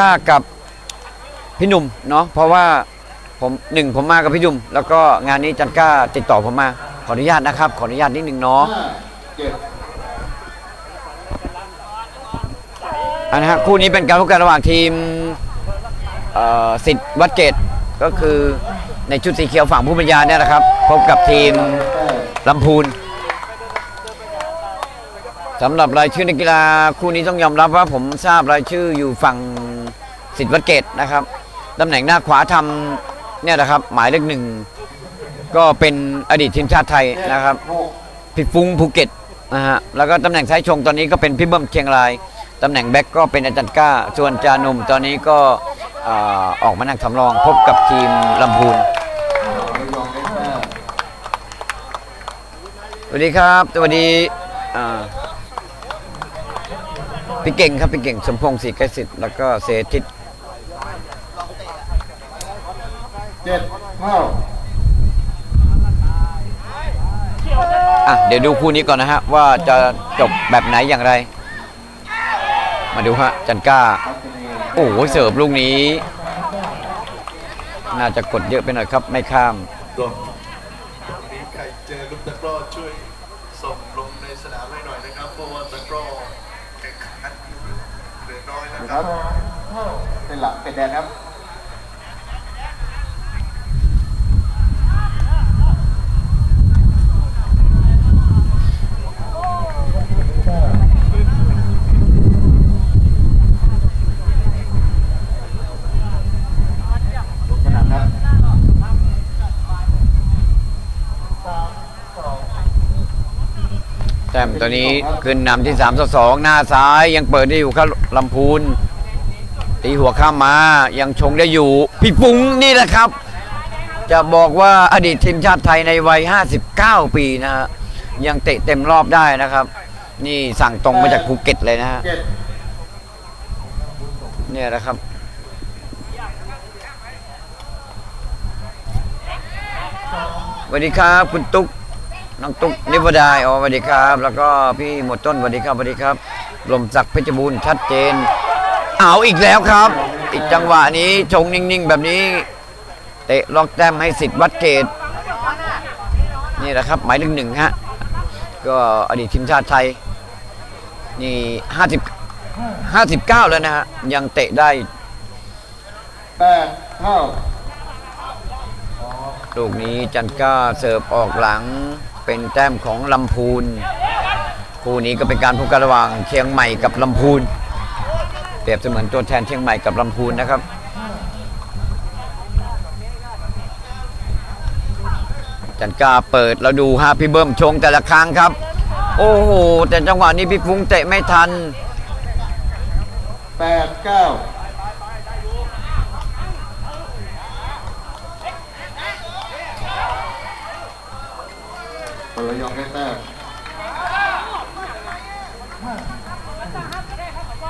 ก้ากับพี่หนุ่มเนาะเพราะว่าผมหนึ่งผมมากับพี่หนุ่มแล้วก็งานนี้จันก้าติดต่อผมมาขออนุญาตนะครับ ขออนุญาตนิดนึงเนาะอันนะฮะคู่นี้เป็นการพบกันระหว่างทีมสิทธิ์วัดเกตก็คือในชุดสีเขียวฝั่งผู้บรรยายเนี่ยนะครับ พบกับทีมแต้มลำพูนสำหรับรายชื่อนักกีฬาคู่นี้ต้องยอมรับว่าผมทราบรายชื่ออยู่ฝั่ง สิทธิ์วัดเกตนะครับตำแหน่งหน้าขวาทำเนี่ยนะครับ หมายเลขหนึ่งก็เป็นอดีตทีมชาติไทยนะครับพี่ฟุ้งภูเก็ตนะฮะแล้วก็ตำแหน่งซ้ายชงตอนนี้ก็เป็นพี่เบิ้มเชียงรายตำแหน่งแบ็กก็เป็นอาจารย์ก้า ส่วนจานุ่มตอนนี้ก็ออกมานั่งสำรองพบกับทีมลำพูนสวัสดีครับสวัสดีพี่เก่งครับพี่เก่งสมพงศ์ศรีไกรสิทธิ์แล้วก็เสถิต เจ็ดเท่าอะเดี๋ยวดูคู่นี้ก่อนนะฮะ ว่าจะจบแบบไหนอย่างไร มาดูฮะ จันก้าพัฒนีโอ้โหเสิร์ฟลูกนี้ น่าจะกดเยอะไปหน่อยครับ ไม่ข้ามรวมวันนี้ใครเจอลูกตะกร้อช่วยส่งลงในสนามให้หน่อยนะครับเพราะว่าตะกร้อแข่งขันอยู่เหลือน้อยนะคครัรับบเป็นหลักเป็นแดนครับ ลงสนามครับ แต้มตัวนี้ขึ้นนำที่3ต่อ2หน้าซ้ายยังเปิดได้อยู่ครับลำพูนตีหัวข้ามมายังชงได้อยู่ พี่ปุ้งนี่แหละครับ จะบอกว่าอดีตทีมชาติไทยในวัย 59 ปีนะฮะยังเตะเต็มรอบได้นะครับ นี่สั่งตรงมาจากภูเก็ตเลยนะฮะเนี่ยนะครับสวัสดีครับคุณตุ๊ก น้องตุ๊กนิวดายอ๋อสวัสดีครับ แล้วก็พี่หมวดต้นสวัสดีครับสวัสดีครับลมศักดิ์เพชรบูรณ์ชัดเจนเอาอีกแล้วครับ อีกจังหวะนี้ชงนิ่งๆ แบบนี้ เตะล็อกแต้มให้สิทธิ์วัดเกตนี่แหละครับ หมายเลขหนึ่งฮะก็อดีตทีมชาติไทย นี่ห้าสิบห้าสิบเก้าแล้วนะฮะยังเตะได้แปดเท่าลูกนี้จันก้าเสิร์ฟออกหลัง เป็นแต้มของลำพูนคู่นี้ก็เป็นการพบกันระหว่างเชียงใหม่กับลำพูนเปรียบเสมือนตัวแทนเชียงใหม่กับลำพูนนะครับจันกาเปิดแล้วดูฮะพี่เบิ้มชงแต่ละครั้งครับ โอ้โหแต่จังหวะนี้พี่ฟุ้งเตะไม่ทันแปดเก้า ระยองได้แต้ม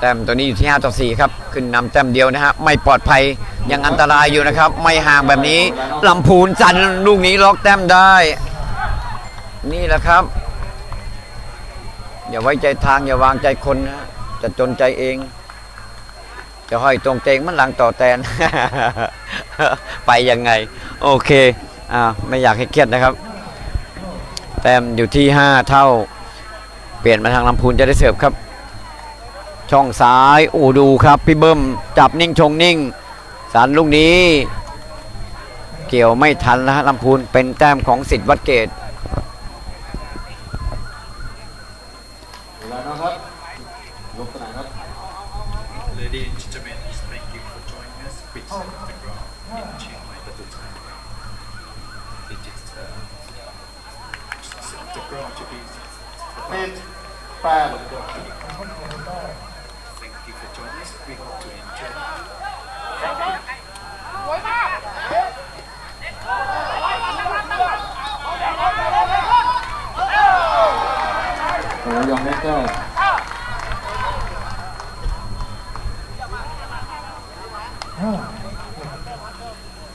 แต้มตัวนี้อยู่ที่5ต่อ4ครับ ขึ้นนำแต้มเดียวนะฮะ ไม่ปลอดภัย ยังอันตรายอยู่นะครับ ไม่ห่างแบบนี้ลำพูนจันลูกนี้ล็อกแต้มได้ นี่แหละครับ อย่าไว้ใจทางอย่าวางใจคนนะจะจนใจเอง จะห้อยตรงเตงมันหลังต่อแตน ไปยังไง โอเค อ่า ไม่อยากให้เครียดนะครับ ต้มอยู่ที่ 5 เท่า เปลี่ยนมาทางลำพูนจะได้เสิร์ฟครับ ช่องซ้ายอ้ดูครับพี่เบิ้มจับนิ่งชงนิ่งสารลูกนี้ เกี่ยวไม่ทันแล้วฮะลำพูนเป็นแต้มของสิทธิ์วัดเกตเวลานะครับลงสนามครับ Ladies and gentlemen thank you for joining us with the ground in Chiang Mai ประตูไทย It is uh, the ground to be ปิดแปด Thank you for joining us we hope to enjoy ระยองได้แต้ม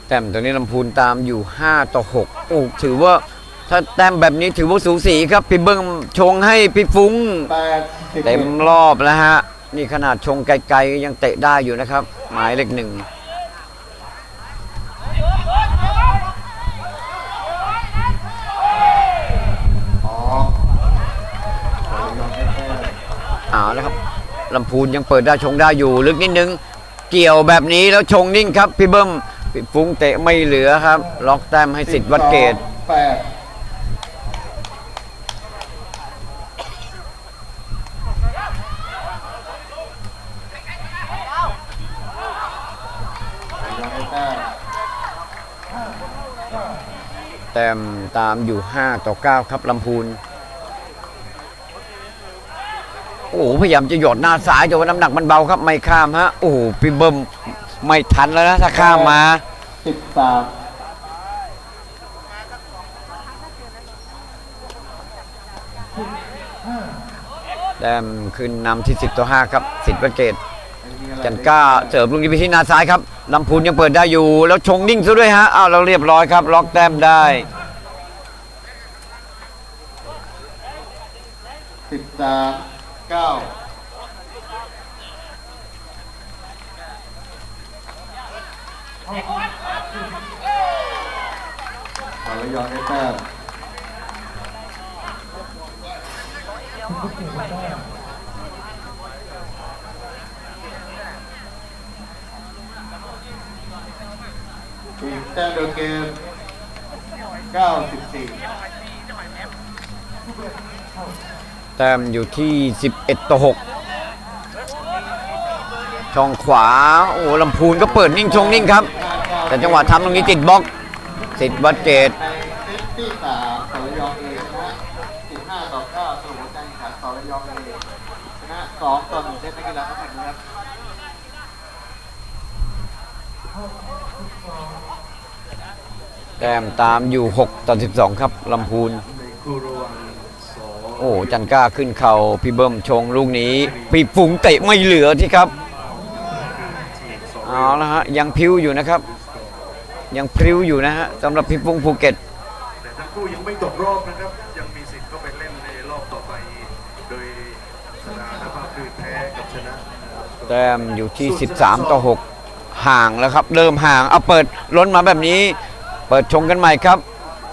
แต้มตัวนี้ลำพูนตามอยู่ 5 ต่อ 6 โอ้ถือว่า ถ้าแต้มแบบนี้ถือว่าสูสีครับพี่เบิ้มชงให้พี่ฟุ้งแปดสิบเต็เอ็มดรอบแล้วฮะนี่ขนาดชงไกลๆยังเตะได้อยู่นะครับ หมายเลขหนึ่งอ๋อขอลองให้แต้มเอาแล้วครับลำพูนยังเปิดได้ชงได้อยู่ ลึกนิดนึง เกี่ยวแบบนี้แล้วชงนิ่งครับ พี่เบิ้มพี่ฟุ้งเตะไม่เหลือครับ ล็อกแต้มให้สิทธิ์วัดเกตแปดขอลองให้แต้ม แต้มตามอยู่ 5 ต่อ 9 ครับลำพูน โอ้โหพยายามจะหยอดหน้าซ้ายแต่ว่าน้ำหนักมันเบาครับไม่ข้ามฮะ โอ้โหพี่เบิ้มไม่ทันแล้วนะถ้าข้ามมาสิบสามแต้มขึ้นนำที่ 10 ต่อ 5 ครับสิทธิ์วัดเกตจันก้าเสิร์ฟลูกนี้ไปที่หน้าซ้ายครับ ลำพูนยังเปิดได้อยู่ แล้วชงนิ่งซะด้วยฮะอ้าวเราเรียบร้อยครับ ล็อกแต้มได้สิบสามเก้าขอระยองให้แต้ม อีกแต้มเดียวเกมเก้าสิบสี่แต้มอยู่ที่ 11 ต่อ 6 ช่องขวา โอ้ลำพูนก็เปิดนิ่งชงนิ่งครับ แต่จังหวะทำตรงนี้ติดบล็อกสิทธิ์วัดเกตในเซตที่สามสระยองเอชนะ15 ต่อ9สรุปผลการแข่งขันสระยองเอชนะ2ต่อ1เซตนักกีฬาทั้งหมดนะครับ แต้มตามอยู่ 6 ต่อ 12 ครับลำพูนในคู่ระหว่างสอโอ้ จันก้าขึ้นเข่าพี่เบิ้มชงลูกนี้พี่ฝูงเตะไม่เหลือที่ครับสองเอาละฮะ ยังพริ้วอยู่นะครับ ยังพริ้วอยู่นะฮะสำหรับพี่ปุ้งภูเก็ตแต่ทั้งคู่ยังไม่ตกรอบนะครับ ยังมีสิทธิ์เข้าไปเล่นในรอบต่อไป โดยสถานภาพคือแพ้กับชนะ แต้มอยู่ที่ 13 ต่อ 6 ห่างแล้วครับ เริ่มห่าง เอาเปิดล้นมาแบบนี้เปิดชงกันใหม่ครับ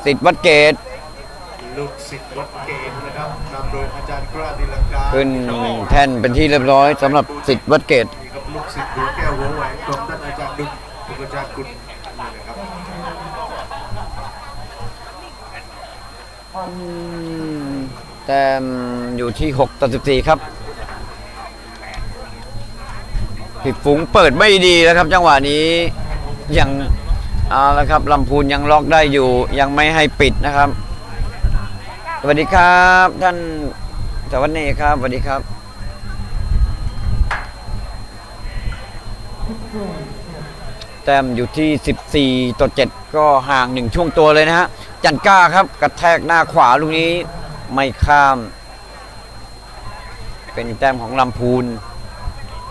สิทธิ์วัดเกตลูกศิษย์วัดเกณฑ์นะครับนำโดยอาจารย์กล้าดิลังกาขึ้นแท่นเป็นที่เรียบร้อยสำหรับสิทธิ์วัดเกตนี่ครับลูกศิษย์หัวแก้วหัวแหวนของท่านอาจารย์ดุมทุกอาจารย์กุลนี่นะครับแต้มอยู่ที่6ต่อ14 ครับพี่ฝูงเปิดไม่ดีแล้วครับ จังหวะนี้ยัง เอาละครับลำพูนยังล็อกได้อยู่ยังไม่ให้ปิดนะครับ สวัสดีครับท่านสวัสดีครับสวัสดีครับแต้มอยู่ที่ 14 ต่อ 7 ก็ห่างหนึ่งช่วงตัวเลยนะฮะ จันก้าครับกระแทกหน้าขวาลูกนี้ไม่ข้าม เป็นแต้มของลำพูน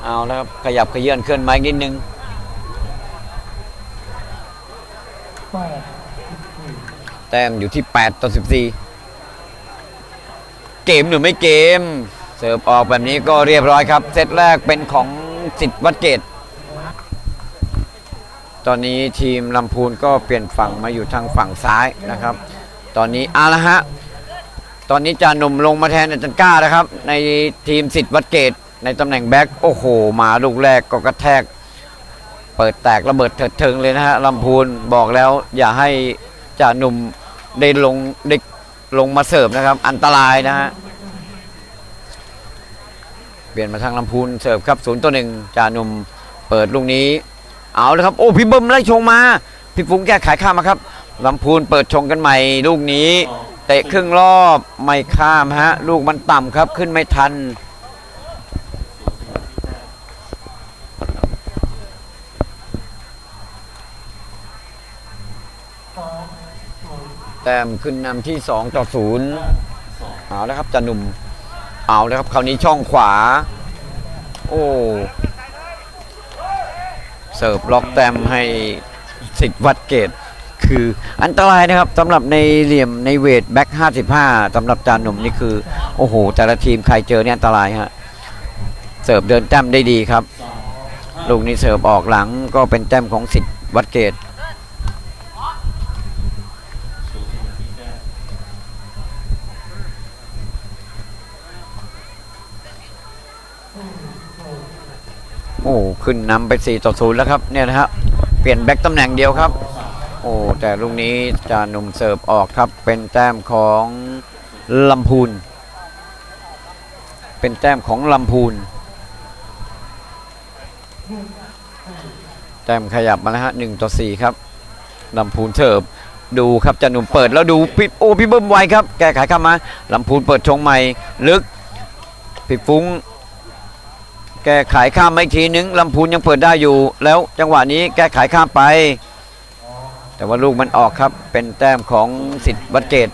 เอาแล้วครับขยับขยื่นเคลื่อนไม้นิดนึง แต้มอยู่ที่ 8 ต่อ 14 เกมหรือไม่เกม เสิร์ฟออกแบบนี้ก็เรียบร้อยครับ เซตแรกเป็นของสิทธิ์วัดเกต ตอนนี้ทีมลำพูนก็เปลี่ยนฝั่งมาอยู่ทางฝั่งซ้ายนะครับ ตอนนี้อาละฮะ ตอนนี้จาหนุ่มลงมาแทนอาจารย์ก้านะครับ ในทีมสิทธิ์วัดเกต ในตำแหน่งแบ็คโอ้โห มาลูกแรกก็กระแทก เปิดแตกระเบิดเถิดเทิงเลยนะฮะลำพูนบอกแล้วอย่าให้จ่าหนุ่มได้ลงได้ลงมาเสิร์ฟนะครับ อันตรายนะฮะเปลี่ยนมาทางลำพูนเสิร์ฟครับศูนย์ต่อหนึ่งจ่าหนุ่มเปิดลูกนี้ เอาเลยครับ โอ้พี่เบิ้มไล่ชงมา พี่ฟุ้งแก้ไขข้ามมาครับลำพูนเปิดชงกันใหม่ ลูกนี้ เตะครึ่งรอบไม่ข้ามฮะ ลูกมันต่ำครับขึ้นไม่ทัน ต้มขึ้นนำที่ 2 ต่อ0เอาแล้วครับจันหนุ่มเอาแล้วครับคราวนี้ช่องขวา โอ้เสิร์ฟล็อกแต้มให้สิทธิ์วัดเกตคืออันตรายนะครับสำหรับในเหลี่ยมในเวทแบ็ค55สำหรับจานหนุ่มนี่คือ โอ้โห แต่ละทีมใครเจอเนี่ยอันตรายฮะเสิร์ฟเดินแต้มได้ดีครับ ลูกนี้เสิร์ฟออกหลังก็เป็นแต้มของสิทธิ์วัดเกต อ้ขึ้นนำไป 4 ต่อ 0 แล้วครับเนี่ยนะฮะเปลี่ยนแบ็กตำแหน่งเดียวครับ โอ้แต่ลูกนี้จานุ่มเสิร์ฟออกครับ เป็นแต้มของลำพูน เป็นแต้มของลำพูน แต้มขยับมาแล้วฮะหนึ่งต่อสี่ครับลำพูนเสิร์ฟดูครับจานุ่มเปิดแล้วดูพี่โอ้พี่เบิ้มไวครับ แก้ไขเข้ามาลำพูนเปิดชงใหม่ลึกพี่ฟุ้ง แก้ไขข้ามมาอีกทีนึงลำพูนยังเปิดได้อยู่ แล้วจังหวะนี้แก้ไขข้ามไป แต่ว่าลูกมันออกครับเป็นแต้มของสิทธิ์วัดเกต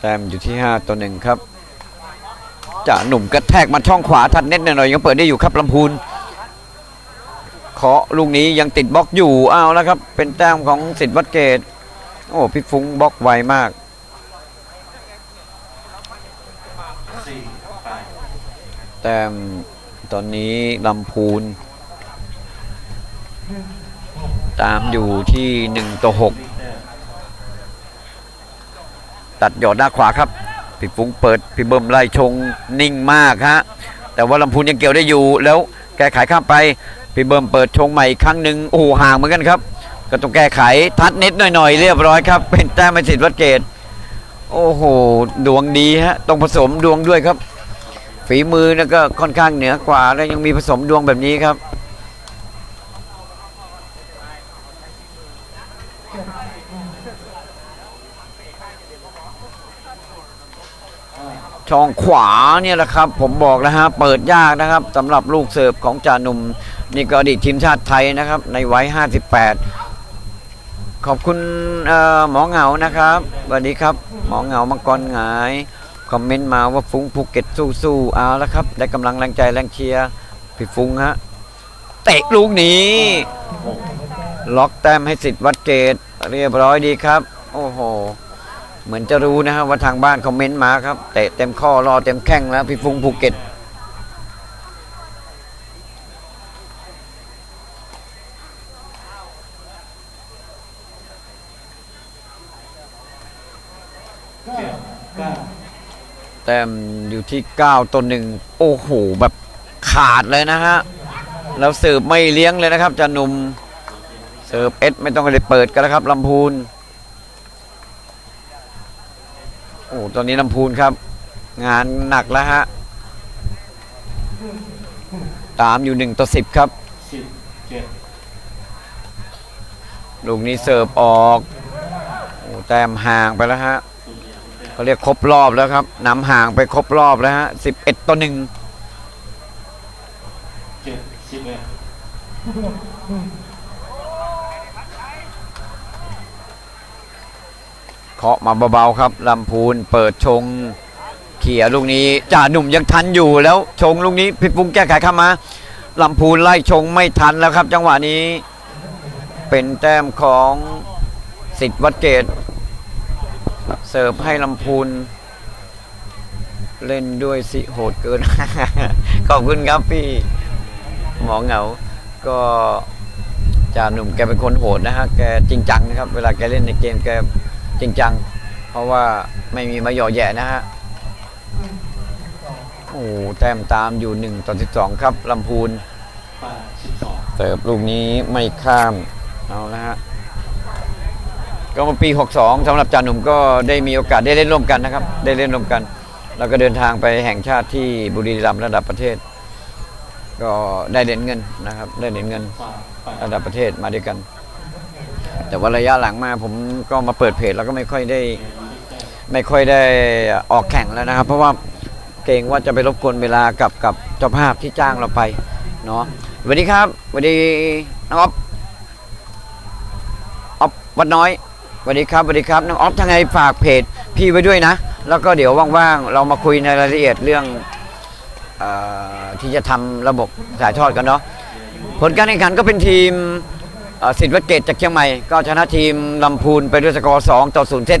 แต้มอยู่ที่ 5ตัวหนึ่งครับจ่าหนุ่มกระแทกมาช่องขวาทัดเน็ตหน่อยยังเปิดได้อยู่ครับลำพูน เคาะลูกนี้ยังติดบล็อกอยู่เอาแล้วครับ เป็นแต้มของสิทธิ์วัดเกตโอ้พี่ฟุ้งบล็อกไวมากแต้มตอนนี้ลำพูน ตามอยู่ที่1ต่อ6ตัดหยอดหน้าขวาครับพี่ฟุ้งเปิดพี่เบิ้มไล่ชงนิ่งมากฮะแต่ว่าลำพูนยังเกี่ยวได้อยู่แล้วแก้ไขข้ามไป พี่เบิ้มเปิดชงใหม่อีกครั้งหนึ่งโอ้โหห่างเหมือนกันครับก็ต้องแก้ไขทัดเน็ตหน่อยๆ เรียบร้อยครับ เป็นแต้มสิทธิ์วัดเกตโอ้โห ดวงดีฮะต้องผสมดวงด้วยครับ ฝีมือนะก็ค่อนข้างเหนือกว่า แล้วยังมีผสมดวงแบบนี้ครับ ช่องขวาเนี่ยแหละครับ ผมบอกแล้วฮะเปิดยากนะครับสำหรับลูกเสิร์ฟของจาหนุ่มนี่ก็อดีตทีมชาติไทยนะครับ ในวัย 58 ขอบคุณหมอเหงานะครับสวัสดีครับ หมอเหงามังกรหงายคอมเมนต์มาว่าฟุ้งภูเก็ตสู้ๆเอาแล้วครับ ได้กำลังแรงใจแรงเชียร์พี่ฟุ้งฮะเตะลูกนี้ ล็อกแต้มให้สิทธิ์วัดเกตเรียบร้อยดีครับ โอ้โห เหมือนจะรู้นะครับว่าทางบ้านคอมเมนต์มาครับเตะเต็มข้อรอเต็มแข้งแล้วพี่ฟุ้งภูเก็ตแต้มอยู่ที่ 9ต่อหนึ่งโอ้โหแบบขาดเลยนะฮะแล้วเสิร์ฟไม่เลี้ยงเลยนะครับจาหนุ่มเสิร์ฟเอสไม่ต้องเลยเปิดกันแล้วครับลำพูน โอ้ ตอนนี้ลำพูนครับ งานหนักแล้วฮะ ตามอยู่1ต่อ10ครับ สิบเจ็ดลูกนี้เสิร์ฟออกโอ้แต้มห่างไปแล้วฮะเขาเรียกครบรอบแล้วครับนำห่างไปครบรอบแล้วฮะ11ต่อ1เจ็ดสิบเอ็ด เคาะมาเบาๆครับลำพูนเปิดชงเขี่ยลูกนี้จ่าหนุ่มยังทันอยู่แล้วชงลูกนี้พิพุงแก้ไขเข้ามาลำพูนไล่ชงไม่ทันแล้วครับ จังหวะนี้ เป็นแต้มของสิทธิ์วัดเกตเสิร์ฟให้ลำพูนเล่นด้วยสิโหดเกิน ขอบคุณครับพี่ หมอเหงา ก็จ่าหนุ่มแกเป็นคนโหดนะฮะ แกจริงจังนะครับ เวลาแกเล่นในเกมแก จริงจัง เพราะว่าไม่มีมาหย่อแย่นะฮะ โอ้แต้มตามอยู่ 1 ต่อ 12 ครับลำพูนแปดสิบลูกนี้ไม่ข้าม เอาละฮะ ก็มาปี 62สำหรับจาหนุ่มก็ได้มีโอกาสได้เล่นร่วมกันนะครับ ได้เล่นร่วมกัน แล้วก็เดินทางไปแห่งชาติที่บุรีรัมย์ระดับประเทศ ก็ได้เหรียญเงินนะครับ ได้เหรียญเงินระดับประเทศมาด้วยกัน แต่ว่าระยะหลังมาผมก็มาเปิดเพจแล้วก็ไม่ค่อยได้ไม่ค่อยได้ออกแข่งแล้วนะครับ เพราะว่าเกรงว่าจะไปรบกวนเวลากับกับเจ้าภาพที่จ้างเราไปเนาะสวัสดีครับสวัสดีน้องอ๊อฟอ๊อฟวัดน้อยสวัสดีครับสวัสดีครับน้องอ๊อฟทางไงฝากเพจพี่ไว้ด้วยนะ แล้วก็เดี๋ยวว่างๆเรามาคุยในรายละเอียดเรื่องอที่จะทำระบบถ่ายทอดกันเนาะผลการแข่งขันก็เป็นทีม สิทธิ์วัดเกตจากเชียงใหม่ ก็ชนะทีมลำพูนไปด้วยสกอร์2ต่อ0เซต